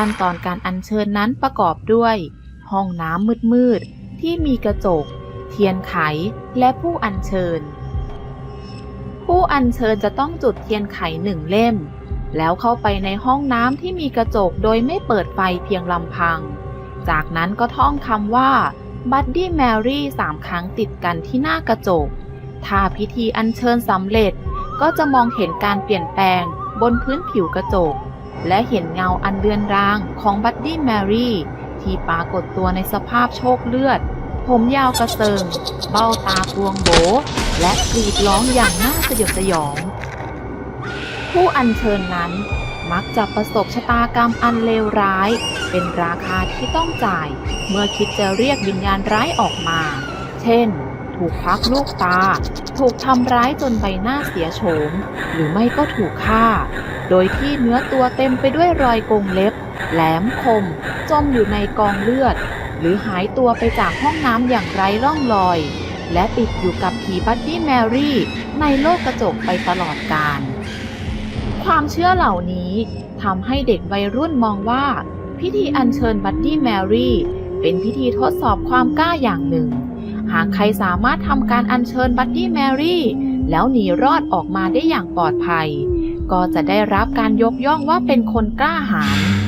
ขั้นตอนการอัญเชิญนั้นประกอบด้วย ห้องน้ำมืดๆ ที่มีกระจก เทียนไข และผู้อัญเชิญ ผู้อัญเชิญจะต้องจุดเทียนไขหนึ่งเล่ม แล้วเข้าไปในห้องน้ำที่มีกระจกโดยไม่เปิดไฟเพียงลำพัง จากนั้นก็ท่องคำว่าบัดดี้แมรี่สามครั้งติดกันที่หน้ากระจก ถ้าพิธีอัญเชิญสำเร็จก็จะมองเห็นการเปลี่ยนแปลงบนพื้นผิวกระจก และเห็นเงาอันเลือนรางของบัดดี้แมรี่ที่ปรากฏตัวในสภาพโชคเลือด ผมยาวกระเซิง เบ้าตากวงโบ และกรีดร้องอย่างน่าสยดสยอง ผู้อัญเชิญนั้นมักจะประสบชะตากรรมอันเลวร้าย เป็นราคาที่ต้องจ่าย เมื่อคิดจะเรียกวิญญาณร้ายออกมา เช่น ถูกพักลูกตา ถูกทำร้ายจนใบหน้าเสียโฉม หรือไม่ก็ถูกฆ่า โดยที่เนื้อตัวเต็มไปด้วยรอยกรงเล็บ แหลมคม จมอยู่ในกองเลือด หรือหายตัวไปจากห้องน้ำอย่างไร้ร่องรอย และติดอยู่กับผีบัดดี้แมรี่ ในโลกกระจกไปตลอดกาลความเชื่อเหล่านี้ทำให้เด็กวัยรุ่นมองว่า พิธีอัญเชิญบัดดี้แมรี่ เป็นพิธีทดสอบความกล้าอย่างหนึ่ง หากใครสามารถทำการอัญเชิญบัดดี้แมรี่ แล้วหนีรอดออกมาได้อย่างปลอดภัย ก็จะได้รับการยกย่องว่าเป็นคนกล้าหาญ